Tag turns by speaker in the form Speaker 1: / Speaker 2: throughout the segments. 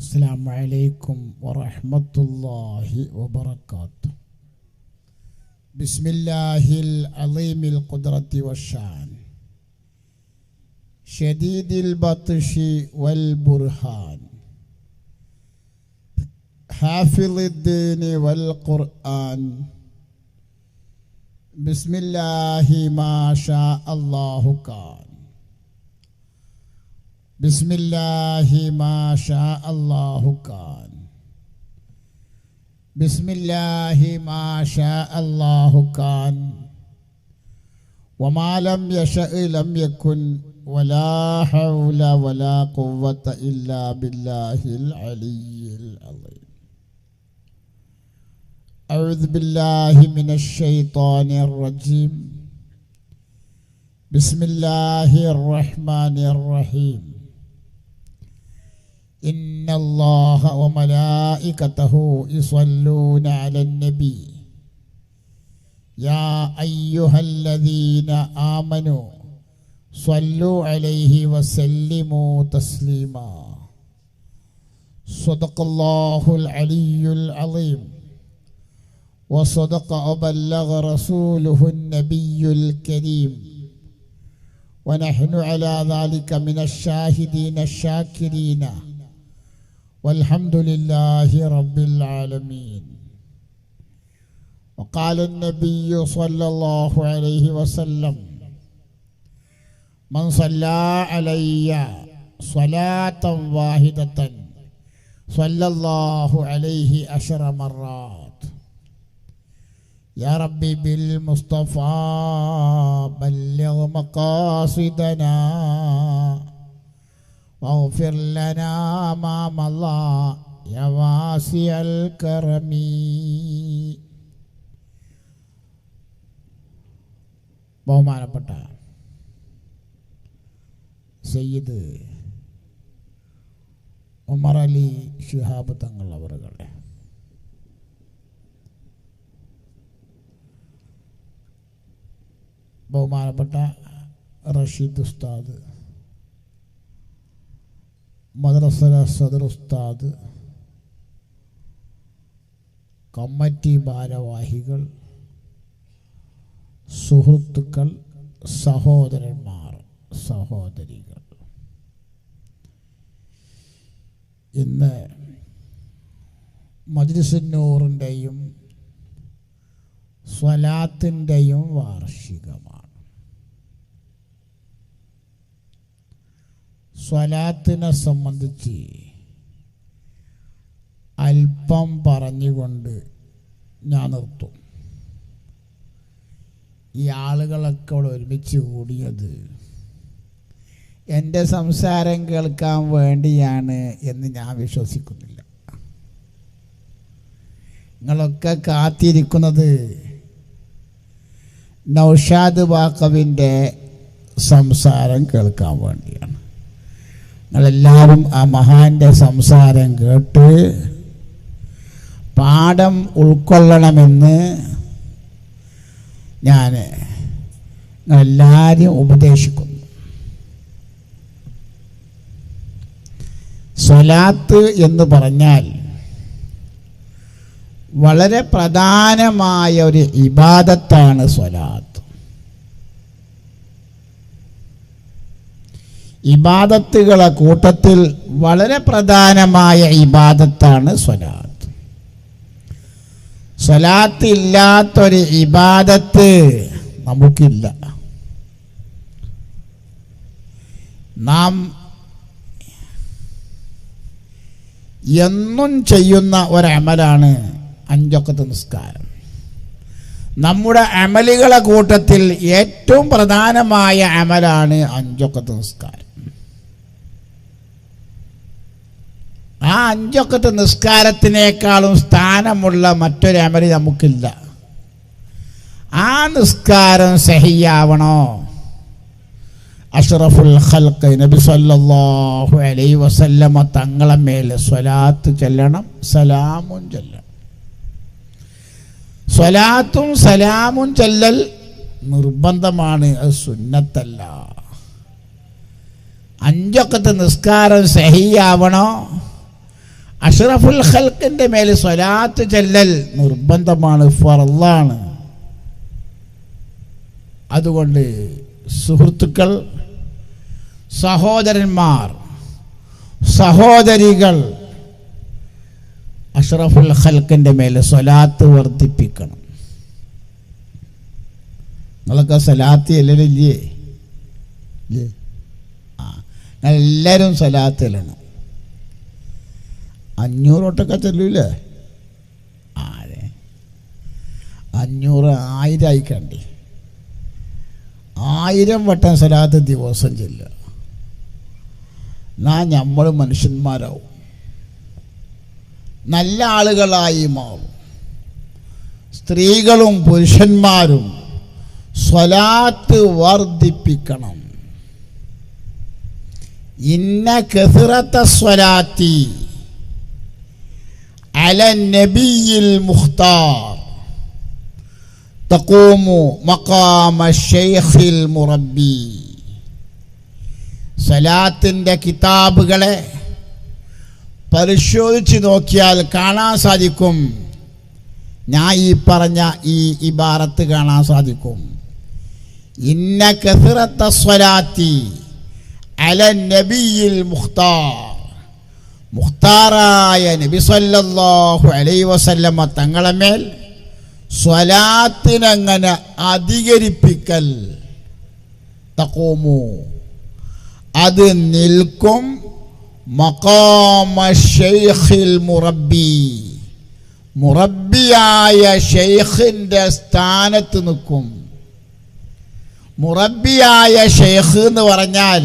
Speaker 1: السلام عليكم ورحمة الله وبركاته. بسم الله العظيم القدرة والشان. شديد البطش والبرهان. حافظ الدين والقرآن. بسم الله ما شاء الله كان. بسم الله ما شاء الله كان بسم الله ما شاء الله كان وما لم يشأ لم يكن ولا حول ولا قوة إلا بالله العلي العظيم أعوذ بالله من الشيطان الرجيم بسم الله الرحمن الرحيم إن الله وملائكته يصلون على النبي. يا أيها الذين آمنوا صلوا عليه وسلموا تسليما. صدق الله العلي العظيم. وصدق وبلغ رسوله النبي الكريم. ونحن على ذلك من الشاهدين الشاكرين. والحمد لله رب العالمين. وقال النبي صلى الله عليه وسلم من صلى علي صلاة واحدة صلى الله عليه عشر مرات. يا ربي بالمصطفى بلغ مقاصدنا واغفر لنا ما مضى يا واسع الكرم ബഹുമാനപ്പെട്ട സയ്യിദ് ഉമർ അലി ഷിഹാബ് തങ്ങൾ അവറുകളെ ബഹുമാനപ്പെട്ട റഷീദ് ഉസ്താദ് മദ്രസ സദർ ഉസ്താദ് കമ്മിറ്റി ഭാരവാഹികൾ സുഹൃത്തുക്കൾ സഹോദരന്മാർ സഹോദരികൾ. ഇന്ന് മജ്ലിസുന്നൂറിന്റെയും സ്വലാത്തിന്റെയും വാർഷികമാണ്. സ്വലാത്തിനെ സംബന്ധിച്ച് അല്പം പറഞ്ഞുകൊണ്ട് ഞാൻ നിർത്തും. ഈ ആളുകളൊക്കെ അവിടെ ഒരുമിച്ച് കൂടിയത് എന്റെ സംസാരം കേൾക്കാൻ വേണ്ടിയാണ് എന്ന് ഞാൻ വിശ്വസിക്കുന്നില്ല. നിങ്ങളൊക്കെ കാത്തിരിക്കുന്നത് നൗഷാദ് വാക്കവിന്റെ സംസാരം കേൾക്കാൻ വേണ്ടിയാണ്. നിങ്ങളെല്ലാവരും ആ മഹാന്റെ സംസാരം കേട്ട് പാഠം ഉൾക്കൊള്ളണമെന്ന് ഞാൻ നിങ്ങളെല്ലാവരെയും ഉപദേശിക്കുന്നു. സ്വലാത്ത് എന്ന് പറഞ്ഞാൽ വളരെ പ്രധാനമായ ഒരു ഇബാദത്താണ് സ്വലാത്ത്. ഇബാദത്തുകളെ കൂട്ടത്തിൽ വളരെ പ്രധാനമായ ഇബാദത്താണ് സ്വലാത്ത്. സ്വലാത്ത് ഇല്ലാത്തൊരു ഇബാദത്ത് നമുക്കില്ല. നാം എന്നും ചെയ്യുന്ന ഒരമലാണ് അഞ്ചൊക്കത്ത് നിസ്കാരം. നമ്മുടെ അമലുകളെ കൂട്ടത്തിൽ ഏറ്റവും പ്രധാനമായ അമലാണ് അഞ്ചൊക്കത്ത് നിസ്കാരം. ആ അഞ്ചൊക്കത്തെ നിസ്കാരത്തിനേക്കാളും സ്ഥാനമുള്ള മറ്റൊരു അമൽ നമുക്കില്ല. ആ നിസ്കാരം സഹിയാവണോ? അഷ്റഫുൽ ഖൽക്ക് നബി സല്ലല്ലാഹു അലൈഹി വസല്ലമ തങ്ങളെ മേൽ സ്വലാത്ത് ചെല്ലണം സലാമും ചെല്ലണം. സ്വലാത്തും സലാമും ചെല്ലൽ നിർബന്ധമാണ് അത് സുന്നത്തല്ല. അഞ്ചൊക്കത്തെ നിസ്കാരം സഹിയാവണോ? അഷ്റഫുൽ ഖൽക്കിന്റെ മേൽ സ്വലാത്ത് ചെല്ലൽ നിർബന്ധമാണ് ഫറലാണ് അതുകൊണ്ട് സുഹൃത്തുക്കൾ സഹോദരന്മാർ സഹോദരികൾ അഷ്റഫുൽ ഖൽക്കിന്റെ മേൽ സ്വലാത്ത് വർദ്ധിപ്പിക്കണം. നിങ്ങളൊക്കെ സ്വലാത്ത് ചെല്ലലില്ലേ? ആ എല്ലാവരും സ്വലാത്ത് ചെല്ലണം. അഞ്ഞൂറോട്ടൊക്കെ ചെല്ലൂലേ? ആരെ? അഞ്ഞൂറ് ആയിരം ആയിക്കണ്ടി ആയിരം വട്ടം സ്വലാത്ത് ദിവസം ചെല്ലുക. നാ നമ്മൾ മനുഷ്യന്മാരാവും. നല്ല ആളുകളായി മാറും. സ്ത്രീകളും പുരുഷന്മാരും സ്വലാത്ത് വർദ്ധിപ്പിക്കണം. ഇന്ന കെസിറത്ത സ്വലാത്തി അല നബിയിൽ മുഖ്താർ تقوم مقام الشيخ المربي സലാത്തിൻ്റെ കിതാബുകളെ പരിശോധിച്ച് നോക്കിയാൽ കാണാൻ സാധിക്കും ഞാൻ ഈ പറഞ്ഞ ഈ ഇബാറത്ത് കാണാൻ സാധിക്കും ഇന്ന കസിറത്ത സ്വലാത്തി അല നബിയിൽ മുഖ്താർ മുഖ്താറായ നബി സല്ലല്ലാഹു അലൈഹി വസല്ലമ തങ്ങളെ മേൽ സ്വലാത്തിനങ്ങനെ അധികരിപ്പിക്കൽ. തക്കോമു അത് നിൽക്കും മക്കാമ മുറബി മുറബിയായ ഷെയ്ഖിന്റെ സ്ഥാനത്ത് നിൽക്കും. മുറബിയായ ഷെയ്ഖ് എന്ന് പറഞ്ഞാൽ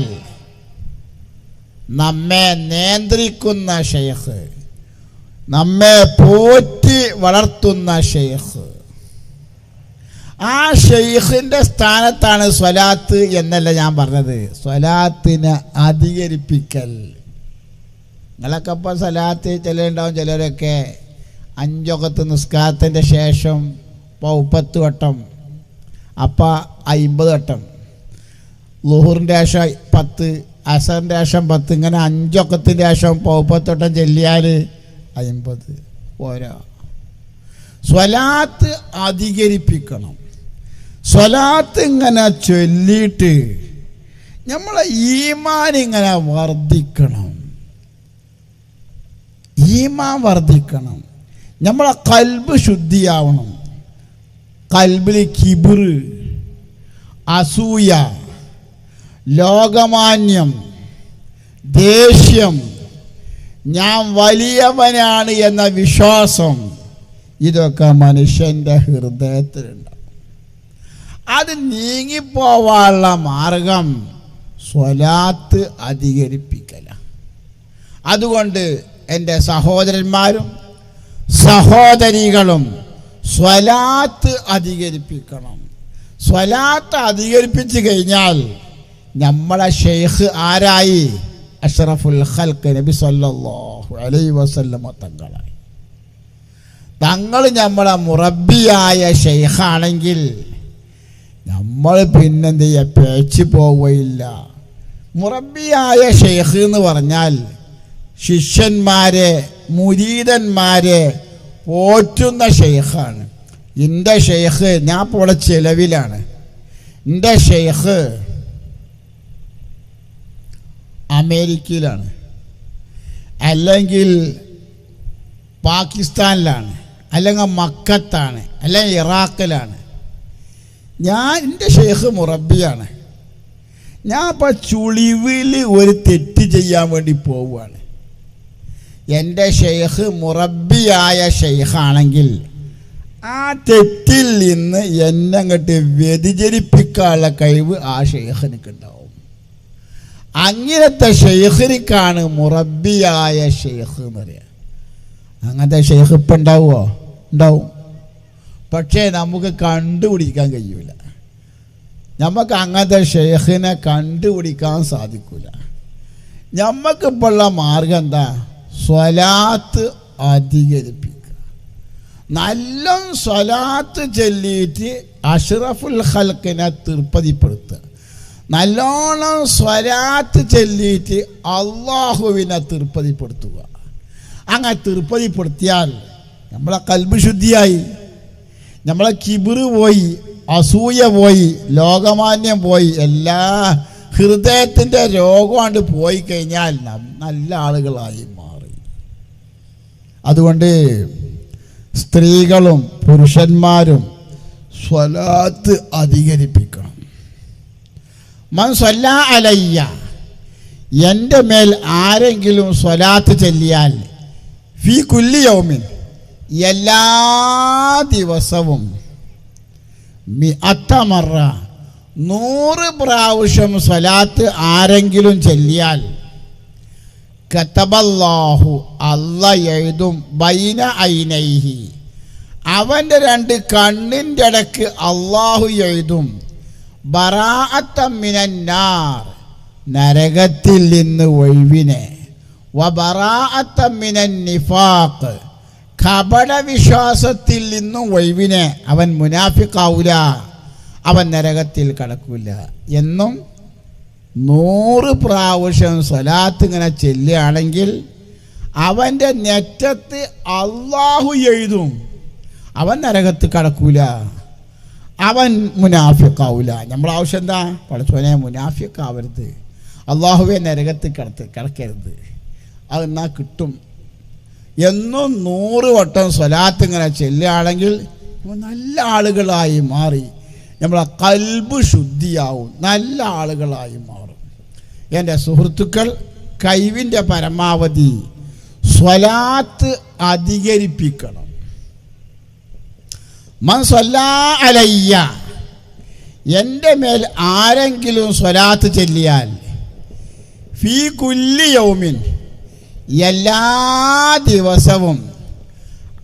Speaker 1: നമ്മെ നിയന്ത്രിക്കുന്ന ഷെയ്ഖ് നമ്മെ പോറ്റി വളർത്തുന്ന ഷെയ്ഖ്. ആ ഷെയ്ഖിന്റെ സ്ഥാനത്താണ് സ്വലാത്ത് എന്നല്ല ഞാൻ പറഞ്ഞത്. സ്വലാത്തിനെ അധികരിപ്പിക്കൽ. നിങ്ങളൊക്കെ ഇപ്പോൾ സ്വലാത്ത് ചിലരുണ്ടാവും ചിലരൊക്കെ അഞ്ചൊക്കത്ത് നിസ്കാരത്തിന്റെ ശേഷം ഇപ്പോൾ മുപ്പത്ത് വട്ടം അപ്പം അയിമ്പത് വട്ടം. ലുഹൂറിന്റെ ശേഷം പത്ത് അസറിന്റെ ശേഷം പത്ത് ഇങ്ങനെ അഞ്ചൊക്കത്തിന്റെ ശേഷം പൗപ്പത്തോട്ടം ചെല്ലിയാൽ അമ്പത് പോരാ. സ്വലാത്ത് അധികരിപ്പിക്കണം. സ്വലാത്ത് ഇങ്ങനെ ചൊല്ലിയിട്ട് നമ്മളെ ഈമാൻ ഇങ്ങനെ വർദ്ധിക്കണം. ഈമാൻ വർദ്ധിക്കണം. നമ്മളെ കൽബ് ശുദ്ധിയാവണം. കൽബിൽ കിബിറ് അസൂയ ലോകമാന്യം ദേഷ്യം ഞാൻ വലിയവനാണ് എന്ന വിശ്വാസം ഇതൊക്കെ മനുഷ്യന്റെ ഹൃദയത്തിലുണ്ട്. അത് നീങ്ങിപ്പോവാനുള്ള മാർഗം സ്വലാത്ത് അധികരിപ്പിക്കല. അതുകൊണ്ട് എന്റെ സഹോദരന്മാരും സഹോദരികളും സ്വലാത്ത് അധികരിപ്പിക്കണം. സ്വലാത്ത് അധികരിപ്പിച്ചു കഴിഞ്ഞാൽ നമ്മളെ ഷെയ്ഖ് ആരായി? അഷ്റഫുൽ ഖൽക്ക് നബി സല്ലല്ലാഹു അലൈഹി വസല്ലമ തങ്ങളായി. തങ്ങൾ നമ്മളെ മുറബിയായ ഷെയ്ഖാണെങ്കിൽ നമ്മൾ പിന്നെന്ത് ചെയ്യുക പേച്ച് പോവുകയില്ല. മുറബിയായ ഷെയ്ഖ് എന്ന് പറഞ്ഞാൽ ശിഷ്യന്മാരെ മുരീതന്മാരെ പോറ്റുന്ന ഷെയ്ഖാണ് എന്റെ ഷെയ്ഖ് ഞാൻ ഇപ്പോൾ ചെലവിലാണ്. എന്റെ ഷെയ്ഖ് അമേരിക്കയിലാണ്. അല്ലെങ്കിൽ പാകിസ്ഥാനിലാണ്. അല്ലെങ്കിൽ മക്കത്താണ്. അല്ലെങ്കിൽ ഇറാഖിലാണ്. ഞാൻ എന്റെ ഷെയ്ഖ് മുറബിയാണ് ഞാൻ ഇപ്പം ചുളിവിൽ ഒരു തെറ്റ് ചെയ്യാൻ വേണ്ടി പോവുകയാണ്. എന്റെ ഷെയ്ഖ് മുറബിയായ ഷെയ്ഖാണെങ്കിൽ ആ തെറ്റിൽ നിന്ന് എന്നെ അങ്ങോട്ട് വ്യതിചരിപ്പിക്കാനുള്ള കഴിവ് ആ ഷെയ്ഖ് ഉണ്ടാവും അങ്ങനത്തെ ഷെയ്ഖിനിക്കാണ് മുറബിയായ ഷെയ്ഖ് എന്ന് പറയുക അങ്ങനത്തെ ഷെയ്ഖ് ഇപ്പം ഉണ്ടാവുമോ ഉണ്ടാവും. പക്ഷേ നമുക്ക് കണ്ടുപിടിക്കാൻ കഴിയൂല. നമുക്ക് അങ്ങനത്തെ ഷെയ്ഖിനെ കണ്ടുപിടിക്കാൻ സാധിക്കില്ല നമുക്കിപ്പോഴുള്ള മാർഗം എന്താ? സ്വലാത്ത് അധികരിപ്പിക്കുക. നല്ല സ്വലാത്ത് ചൊല്ലിയിട്ട് അഷ്റഫുൽ ഹൽക്കിനെ തൃപ്പതിപ്പെടുത്തുക നല്ലോണം സ്വരാത്ത് ചെല്ലിയിട്ട് അള്ളാഹുവിനെ തിരുപ്പതിപ്പെടുത്തുക. അങ്ങനെ തിരുപ്പതിപ്പെടുത്തിയാൽ നമ്മളെ കൽബ് ശുദ്ധിയായി. നമ്മളെ കിബിറ് പോയി അസൂയ പോയി ലോകമാന്യം പോയി എല്ലാ ഹൃദയത്തിന്റെ രോഗമാണ്ട് പോയി കഴിഞ്ഞാൽ നല്ല ആളുകളായി മാറി. അതുകൊണ്ട് സ്ത്രീകളും പുരുഷന്മാരും സ്വലാത്ത് അധികരിപ്പിക്കണം. മൻ സ്വല്ല അലയ്യ. എന്റെ മേൽ ആരെങ്കിലും സ്വലാത്ത് ചെല്ലിയാൽ ഫി കുല്ലി യൗമിൻ എല്ലാ ദിവസവും മി അത്തമറ നൂറ് പ്രാവശ്യം സ്വലാത്ത് ആരെങ്കിലും ചെല്ലിയാൽ കത്തബല്ലാഹു അല്ല എഴുതും ബൈന ഐനൈഹി. അവന്റെ രണ്ട് കണ്ണിന്റെ ഇടയ്ക്ക് അള്ളാഹു എഴുതും. ബറാഅത്തമ്മിനാർ നരകത്തിൽ നിന്ന് ഒഴിവിനെ. വബറാഅത്തമ്മിനൻ നിഫാഖ്. കപട വിശ്വാസത്തിൽ നിന്നും ഒഴിവിനെ. അവൻ മുനാഫിക്കാവൂല അവൻ നരകത്തിൽ കടക്കൂല. എന്നും നൂറ് പ്രാവശ്യം സ്വലാത്ത് ഇങ്ങനെ ചെല്ലുകയാണെങ്കിൽ അവന്റെ നെറ്റത്ത് അള്ളാഹു എഴുതും. അവൻ നരകത്ത് കടക്കൂല. അവൻ മുനാഫിക്കാവൂല. നമ്മളെ ആവശ്യം എന്താ? പഠിച്ചോനെ മുനാഫിക്കാവരുത്. അള്ളാഹുവെ നരകത്തിൽ കിടത്ത് കിടക്കരുത്. അതെന്നാ കിട്ടും? എന്നും നൂറ് വട്ടം സ്വലാത്ത് ഇങ്ങനെ ചെല്ലുകയാണെങ്കിൽ നല്ല ആളുകളായി മാറി. നമ്മളെ കൽബ് ശുദ്ധിയാവും. നല്ല ആളുകളായി മാറും. എന്റെ സുഹൃത്തുക്കൾ കഴിവിന്റെ പരമാവധി സ്വലാത്ത് അധികരിപ്പിക്കണം. അലയ്യ. എന്റെ മേൽ ആരെങ്കിലും സ്വലാത്ത് ചെല്ലിയാൽ ഫീ കുല്ലി യൗമിൻ എല്ലാ ദിവസവും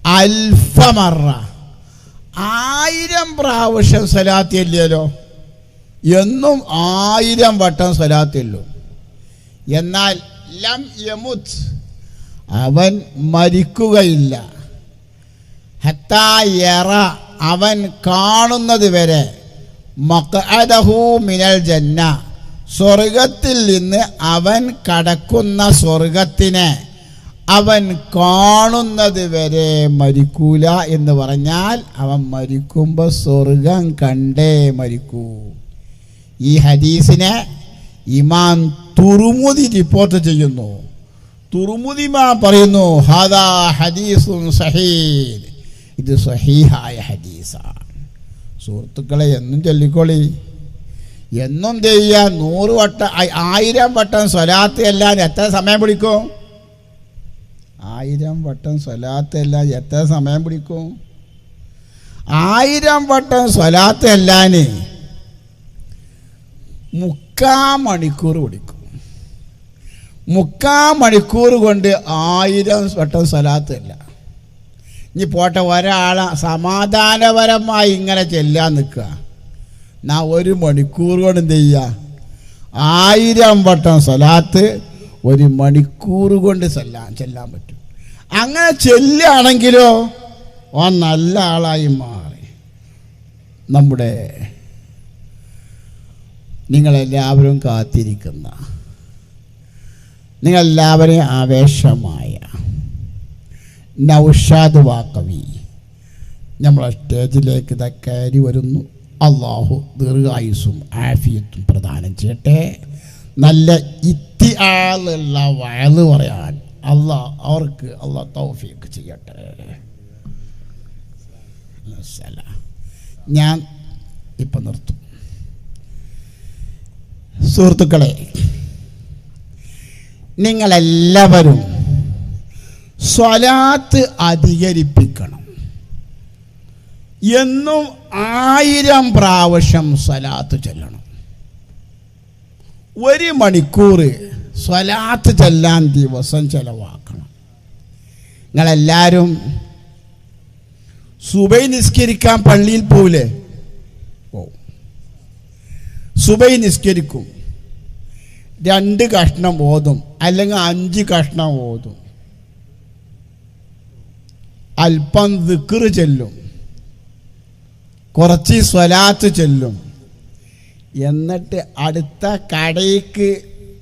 Speaker 1: അൽഫമറ. ആയിരം പ്രാവശ്യം സ്വലാത്ത് ചെല്ലിയല്ലോ എന്നും ആയിരം വട്ടം സ്വലാത്ത് ചെല്ലും. എന്നാൽ ലം യമുത് അവൻ മരിക്കുകയില്ല. ഹത്താ യറ അവൻ കാണുന്നത് വരെ മിനൽ ജന്ന സ്വർഗത്തിൽ നിന്ന് അവൻ കടക്കുന്ന സ്വർഗത്തിനെ അവൻ കാണുന്നത് വരെ മരിക്കൂല എന്ന് പറഞ്ഞാൽ അവൻ മരിക്കുമ്പോൾ സ്വർഗം കണ്ടേ മരിക്കൂ. ഈ ഹദീസിനെ ഇമാം തുറുമുതി റിപ്പോർട്ട് ചെയ്യുന്നു. തുറുമുതിമാ പറയുന്നു ഹദാ ഹദീസും സഹീദ്. ഇത് സഹീഹായ ഹദീസാണ്. സുഹൃത്തുക്കളെ എന്നും ചൊല്ലിക്കോളി. എന്നും ചെയ്യാൻ നൂറ് വട്ടം ആയിരം വട്ടം സ്വലാത്ത് എല്ലാം എത്ര സമയം പിടിക്കും? ആയിരം വട്ടം സ്വലാത്ത് എല്ലാം എത്ര സമയം പിടിക്കും? ആയിരം വട്ടം സ്വലാത്ത് എല്ലാം മുക്കാ മണിക്കൂർ പിടിക്കും. മുക്കാ മണിക്കൂർ കൊണ്ട് ആയിരം വട്ടം സ്വലാത്ത് അല്ല. ഇനി പോട്ടെ ഒരാളെ സമാധാനപരമായി ഇങ്ങനെ ചെല്ലാൻ നിൽക്കുക. നാ ഒരു മണിക്കൂർ കൊണ്ട് എന്ത് ചെയ്യുക ആയിരം വട്ടം സ്വലാത്ത് ഒരു മണിക്കൂർ കൊണ്ട് ചെല്ലാൻ ചെല്ലാൻ പറ്റും. അങ്ങനെ ചെല്ലുകയാണെങ്കിലോ ഓ നല്ല ആളായി മാറി. നമ്മുടെ നിങ്ങളെല്ലാവരും കാത്തിരിക്കുന്ന. നിങ്ങളെല്ലാവരെയും ആവേശമായ. നൗഷാദ് വാക്കവി നമ്മളെ സ്റ്റേജിലേക്ക് ഇതാ കയറി വരുന്നു. അള്ളാഹു ദീർഘായുസും ആഫിയത്തും പ്രദാനം ചെയ്യട്ടെ. നല്ല ഇത്തി ആളുള്ള വയൽ പറയാൻ അള്ളാഹ് അവർക്ക് അള്ളാഹ് തൗഫീക്ക് ചെയ്യട്ടെ. ഞാൻ ഇപ്പൊ നിർത്തും. സുഹൃത്തുക്കളെ നിങ്ങളെല്ലാവരും സ്വലാത്ത് അധികരിപ്പിക്കണം. എന്നും ആയിരം പ്രാവശ്യം സ്വലാത്ത് ചെല്ലണം. ഒരു മണിക്കൂർ സ്വലാത്ത് ചെല്ലാൻ ദിവസം ചെലവാക്കണം. നിങ്ങളെല്ലാവരും സുബൈ നിസ്കരിക്കാൻ പള്ളിയിൽ പോവില്ലേ? ഓ സുബൈ നിസ്കരിക്കും. രണ്ട് കഷ്ണം ഓതും. അല്ലെങ്കിൽ അഞ്ച് കഷ്ണം ഓതും. അല്പം ദിക്കറ് ചെല്ലും. കുറച്ച് സ്വലാത്ത് ചെല്ലും. എന്നിട്ട് അടുത്ത കടയ്ക്ക്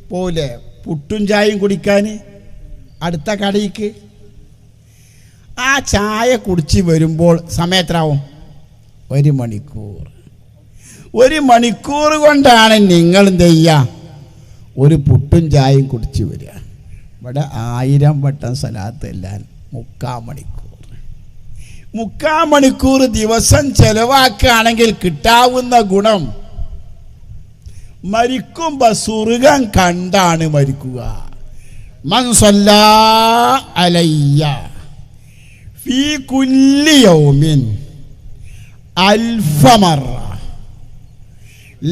Speaker 1: പോലെ പുട്ടും ചായയും കുടിക്കാൻ അടുത്ത കടയ്ക്ക്. ആ ചായ കുടിച്ച് വരുമ്പോൾ സമയത്രാവും? ഒരു മണിക്കൂർ. ഒരു മണിക്കൂർ കൊണ്ടാണ് നിങ്ങൾ എന്ത് ചെയ്യുക ഒരു പുട്ടും ചായയും കുടിച്ച് വരിക. ഇവിടെ ആയിരം വട്ടം സ്ഥലത്ത് എല്ലാം മുക്കാൽ മണിക്കൂർ. മുക്കാ മണിക്കൂർ ദിവസം ചെലവാക്കുകയാണെങ്കിൽ കിട്ടാവുന്ന ഗുണം. മരിക്കുമ്പോ സ്വർഗം കണ്ടാണ് മരിക്കുക. മൻസല്ലാ അലയ്യ ഫീ കുല്ലി യൗമിൻ അൽഫമറ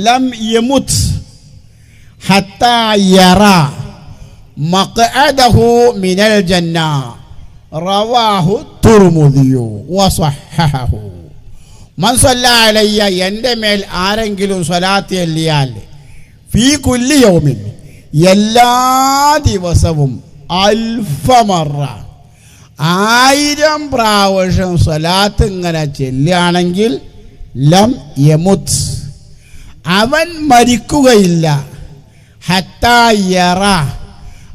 Speaker 1: ലം യമുത് ഹത്താ യറ മഖഅദഹു മിനൽ ജന്ന. റവാഹു തുർമുദിയോ വസഹഹഹു. മൻ സല്ല അലയ്യ എന്റെ മേൽ ആരെങ്കിലും സ്വലാത്തി അല്ലിയാൽ ഫീ കുല്ലി എല്ലാ ദിവസവും അൽഫമറ. ആയിരം പ്രാവശ്യം സ്വലാത്ത് ഇങ്ങനെ ചെല്ലുകയാണെങ്കിൽ ലം യമുത്. അവൻ മരിക്കുകയില്ല. ഹത്താ യറ.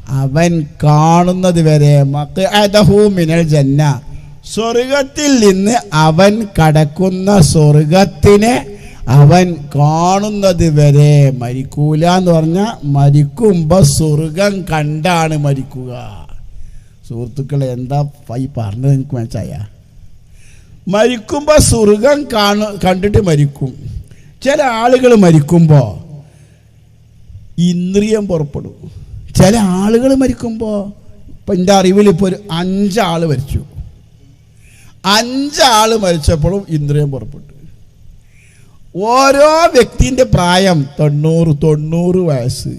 Speaker 1: അവൻ കാണുന്നത് വരെ മിനൽ ജന്ന. സ്വർഗത്തിൽ നിന്ന് അവൻ കടക്കുന്ന സ്വർഗത്തിനെ അവൻ കാണുന്നത് വരെ മരിക്കൂല എന്ന് പറഞ്ഞാൽ മരിക്കുമ്പോ സ്വർഗം കണ്ടാണ് മരിക്കുക. സുഹൃത്തുക്കളെ എന്താ ഈ പറഞ്ഞത് നിങ്ങൾക്ക് മനസ്സായ മരിക്കുമ്പോൾ സ്വർഗം കാണു കണ്ടിട്ട് മരിക്കും. ചില ആളുകൾ മരിക്കുമ്പോൾ ഇന്ദ്രിയം പുറപ്പെടും. ചില ആളുകൾ മരിക്കുമ്പോൾ ഇപ്പം എന്റെ അറിവിൽ ഇപ്പോൾ ഒരു അഞ്ചാൾ മരിച്ചു. അഞ്ചാൾ മരിച്ചപ്പോഴും ഇന്ദ്രിയം പുറപ്പെട്ടു. ഓരോ വ്യക്തിന്റെ പ്രായം തൊണ്ണൂറ് തൊണ്ണൂറ് വയസ്സ്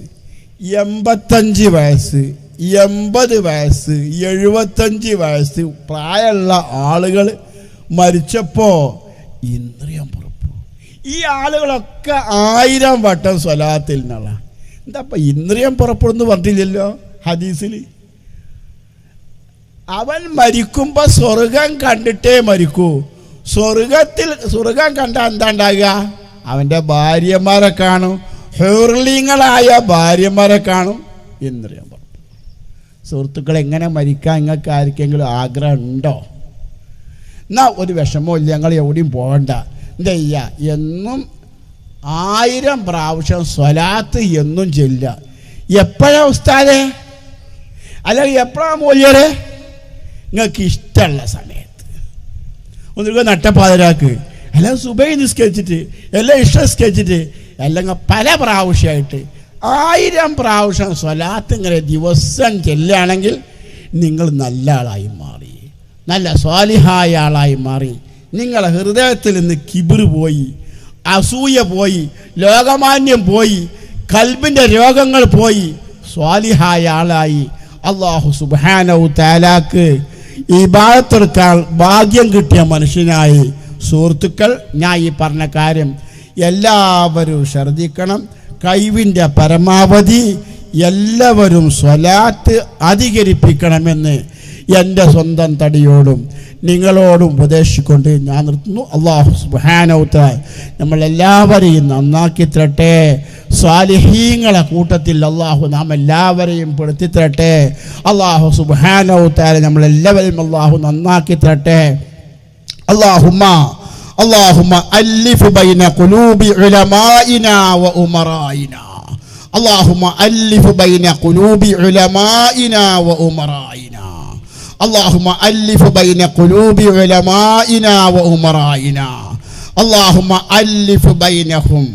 Speaker 1: എൺപത്തഞ്ച് വയസ്സ് എൺപത് വയസ്സ് എഴുപത്തഞ്ച് വയസ്സ് പ്രായമുള്ള ആളുകൾ മരിച്ചപ്പോൾ ഇന്ദ്രിയം പുറപ്പെട്ടു. ഈ ആളുകളൊക്കെ ആയിരം വട്ടം സ്വലാത്തിൽ നിന്നുള്ള എന്താ ഇന്ദ്രിയം പുറപ്പെടുന്നു പറഞ്ഞില്ലല്ലോ ഹദീസിൽ അവൻ മരിക്കുമ്പോൾ സ്വർഗം കണ്ടിട്ടേ മരിക്കൂ. സ്വർഗത്തിൽ സ്വർഗം കണ്ട എന്താ ഉണ്ടാകുക? അവന്റെ ഭാര്യമാരെ കാണും. ഹെർലിങ്ങളായ ഭാര്യമാരെ കാണും. ഇന്ദ്രിയം പുറപ്പെടും സുഹൃത്തുക്കൾ എങ്ങനെ മരിക്കാൻ നിങ്ങൾക്ക് ആർക്കെങ്കിലും ആഗ്രഹം ഉണ്ടോ? എന്നാ ഒരു വിഷമവും ഞങ്ങൾ എവിടെയും പോകണ്ട. എന്താ എന്നും ആയിരം പ്രാവശ്യം സ്വലാത്ത് എന്നും ചെല്ല എപ്പോഴാ ഉസ്താദേ? അല്ലെങ്കിൽ എപ്പോഴാ മൂല്യരെ? നിങ്ങൾക്ക് ഇഷ്ടമുള്ള സമയത്ത്. ഒന്നുക നട്ടപ്പാതിരാക്ക്. അല്ലെങ്കിൽ സുബൈ നിസ്കരിച്ചിട്ട് എല്ലാം ഇഷ്ടം നിസ്കരിച്ചിട്ട് അല്ലെങ്കിൽ പല പ്രാവശ്യമായിട്ട് ആയിരം പ്രാവശ്യം സ്വലാത്ത് ഇങ്ങനെ ദിവസം ചെല്ലുകയാണെങ്കിൽ നിങ്ങൾ നല്ല ആളായി മാറി. നല്ല സ്വാലിഹായ ആളായി മാറി. നിങ്ങളെ ഹൃദയത്തിൽ നിന്ന് കിബിറ് പോയി. അസൂയ പോയി ലോകമാന്യം പോയി കൽബിന്റെ രോഗങ്ങൾ പോയി സ്വാലിഹായ ആളായി. അള്ളാഹു സുബാനവു താലാക്ക് ഈ ഭാഗത്തെടുക്കാൻ ഭാഗ്യം കിട്ടിയ മനുഷ്യനായി. സുഹൃത്തുക്കൾ ഞാൻ ഈ പറഞ്ഞ കാര്യം എല്ലാവരും ശ്രദ്ധിക്കണം. കഴിവിന്റെ പരമാവധി എല്ലാവരും സ്വലാത്ത് അധികരിപ്പിക്കണമെന്ന് എന്റെ സ്വന്തം തടിയോടും നിങ്ങളോടും ഉപദേശിക്കൊണ്ട് ഞാൻ നിർത്തുന്നു അള്ളാഹു സുബാനൗത്ത നമ്മളെല്ലാവരെയും നന്നാക്കി തരട്ടെ സ്വാലിഹീങ്ങളെ കൂട്ടത്തിൽ അള്ളാഹു നാം എല്ലാവരെയും പെടുത്തി തരട്ടെ അള്ളാഹു സുബാനൗത്താരെ നമ്മളെല്ലാവരെയും അള്ളാഹു നന്നാക്കി തരട്ടെ അള്ളാഹുമ്മ اللهم ألف بين قلوب علمائنا وأمرائنا اللهم ألف بين قلوب علمائنا وأمرائنا اللهم ألف بين قلوب علمائنا وأمرائنا. اللهم ألف بينهم.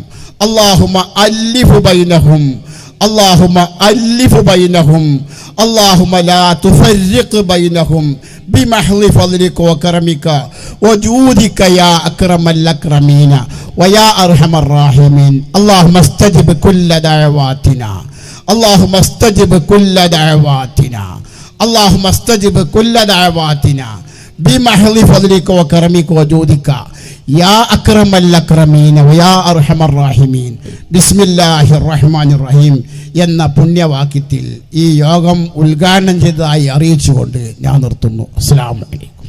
Speaker 1: اللهم ألف بينهم. اللهم ألف بينهم. اللهم لا تفرق بينهم. بمحض فضلك وكرمك. وجودك يا أكرم الأكرمين. ويا أرحم الراحمين. اللهم استجب كل دعواتنا. اللهم استجب كل دعواتنا. മസ്തജിബ് വകറമിക വജൂദിക യാ വയാ അർഹമർ ബിസ്മില്ലാഹിർ റഹ്മാനിർ റഹീം എന്ന പുണ്യവാക്യത്തിൽ ഈ യോഗം ഉദ്ഘാടനം ചെയ്തതായി അറിയിച്ചുകൊണ്ട് ഞാൻ നിർത്തുന്നു. അസ്സലാമു അലൈക്കും.